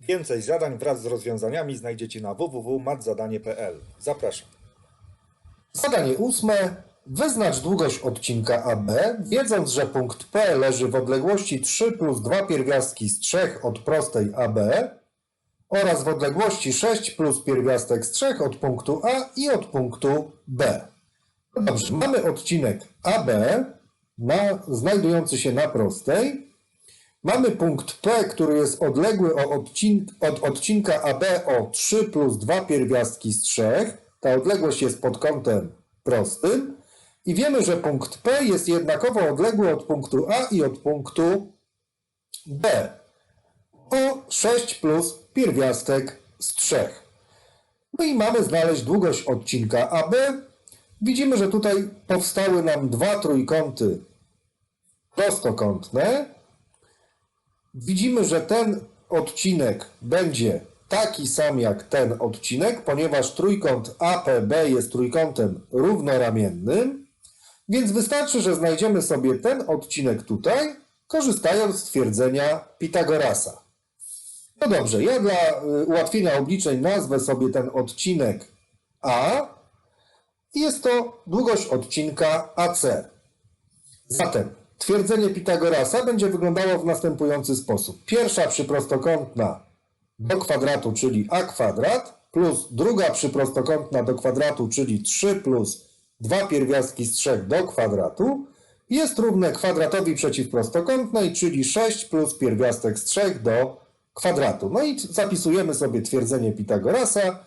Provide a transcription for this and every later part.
Więcej zadań wraz z rozwiązaniami znajdziecie na www.matzadanie.pl. Zapraszam. Zadanie ósme. Wyznacz długość odcinka AB, wiedząc, że punkt P leży w odległości 3 plus 2 pierwiastki z 3 od prostej AB oraz w odległości 6 plus pierwiastek z 3 od punktu A i od punktu B. No Dobrze, mamy odcinek AB na, znajdujący się na prostej. Mamy punkt P, który jest odległy od odcinka AB o 3 plus 2 pierwiastki z 3. Ta odległość jest pod kątem prostym. I wiemy, że punkt P jest jednakowo odległy od punktu A i od punktu B o 6 plus pierwiastek z 3. No i mamy znaleźć długość odcinka AB. Widzimy, że tutaj powstały nam dwa trójkąty prostokątne. Widzimy, że ten odcinek będzie taki sam jak ten odcinek, ponieważ trójkąt APB jest trójkątem równoramiennym, więc wystarczy, że znajdziemy sobie ten odcinek tutaj, korzystając z twierdzenia Pitagorasa. No dobrze, ja dla y, ułatwienia obliczeń nazwę sobie ten odcinek A jest to długość odcinka AC. Zatem twierdzenie Pitagorasa będzie wyglądało w następujący sposób. Pierwsza przyprostokątna do kwadratu, czyli a kwadrat, plus druga przyprostokątna do kwadratu, czyli 3 plus 2 pierwiastki z 3 do kwadratu, jest równe kwadratowi przeciwprostokątnej, czyli 6 plus pierwiastek z 3 do kwadratu. No i zapisujemy sobie twierdzenie Pitagorasa.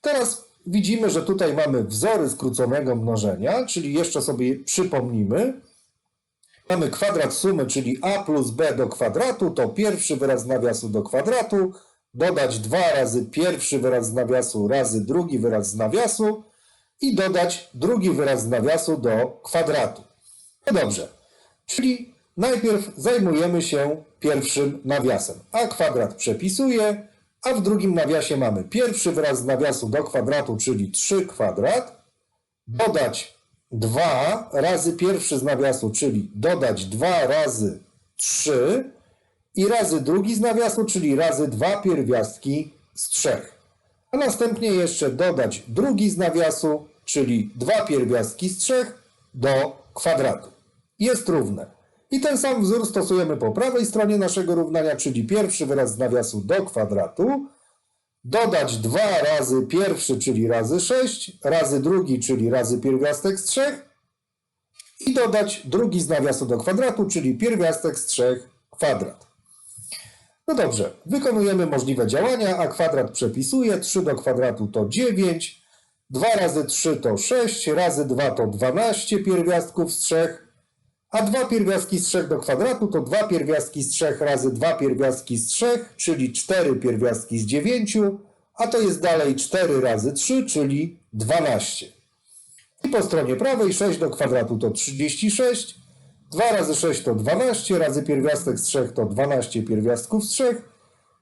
Teraz widzimy, że tutaj mamy wzory skróconego mnożenia, czyli jeszcze sobie przypomnimy. Mamy kwadrat sumy, czyli a plus b do kwadratu, to pierwszy wyraz nawiasu do kwadratu, dodać 2 razy pierwszy wyraz nawiasu razy drugi wyraz nawiasu i dodać drugi wyraz nawiasu do kwadratu. No dobrze, czyli najpierw zajmujemy się pierwszym nawiasem. a kwadrat przepisuję, a w drugim nawiasie mamy pierwszy wyraz nawiasu do kwadratu, czyli 3 kwadrat, dodać 2 razy pierwszy z nawiasu, czyli dodać 2 razy 3 i razy drugi z nawiasu, czyli razy 2 pierwiastki z 3. A następnie jeszcze dodać drugi z nawiasu, czyli 2 pierwiastki z 3 do kwadratu. Jest równe. I ten sam wzór stosujemy po prawej stronie naszego równania, czyli pierwszy wyraz z nawiasu do kwadratu, dodać 2 razy pierwszy, czyli razy 6, razy drugi, czyli razy pierwiastek z 3 i dodać drugi z nawiasu do kwadratu, czyli pierwiastek z 3 kwadrat. No dobrze, wykonujemy możliwe działania, a kwadrat przepisuje, 3 do kwadratu to 9, 2 razy 3 to 6, razy 2 to 12 pierwiastków z 3, a 2 pierwiastki z 3 do kwadratu to 2 pierwiastki z 3 razy 2 pierwiastki z 3, czyli 4 pierwiastki z 9, a to jest dalej 4 razy 3, czyli 12. I po stronie prawej 6 do kwadratu to 36, 2 razy 6 to 12, razy pierwiastek z 3 to 12 pierwiastków z 3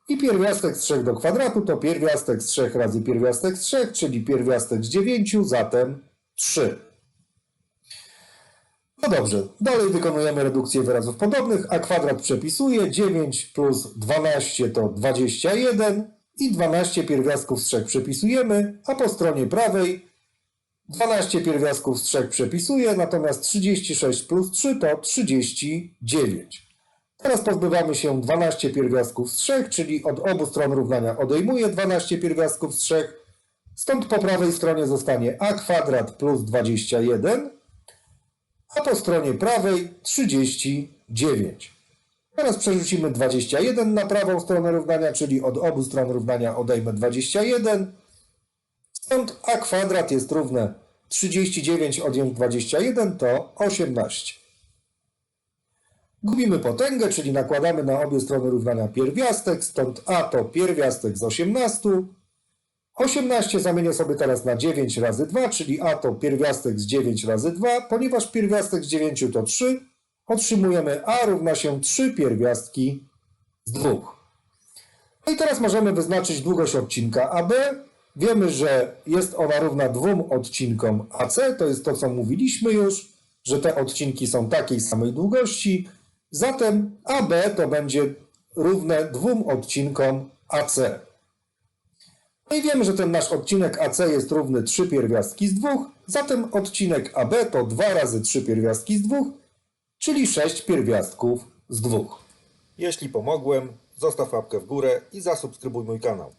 i pierwiastek z 3 do kwadratu to pierwiastek z 3 razy pierwiastek z 3, czyli pierwiastek z 9, zatem 3. Dobrze, dalej wykonujemy redukcję wyrazów podobnych, a kwadrat przepisuje 9 plus 12 to 21 i 12 pierwiastków z 3 przepisujemy, a po stronie prawej 12 pierwiastków z 3 przepisuje, natomiast 36 plus 3 to 39. Teraz pozbywamy się 12 pierwiastków z 3, czyli od obu stron równania odejmuję 12 pierwiastków z 3. Stąd po prawej stronie zostanie a kwadrat plus 21, a po stronie prawej 39. Teraz przerzucimy 21 na prawą stronę równania, czyli od obu stron równania odejmę 21. Stąd a kwadrat jest równe 39 odjąć 21 to 18. Gubimy potęgę, czyli nakładamy na obie strony równania pierwiastek, stąd a to pierwiastek z 18. 18 zamienię sobie teraz na 9 razy 2, czyli a to pierwiastek z 9 razy 2, ponieważ pierwiastek z 9 to 3, otrzymujemy a równa się 3 pierwiastki z 2. No i teraz możemy wyznaczyć długość odcinka AB. Wiemy, że jest ona równa dwóm odcinkom AC, to jest to, co mówiliśmy już, że te odcinki są takiej samej długości. Zatem AB to będzie równe dwóm odcinkom AC. No i wiemy, że ten nasz odcinek AC jest równy 3 pierwiastki z 2, zatem odcinek AB to 2 razy 3 pierwiastki z 2, czyli 6 pierwiastków z 2. Jeśli pomogłem, zostaw łapkę w górę i zasubskrybuj mój kanał.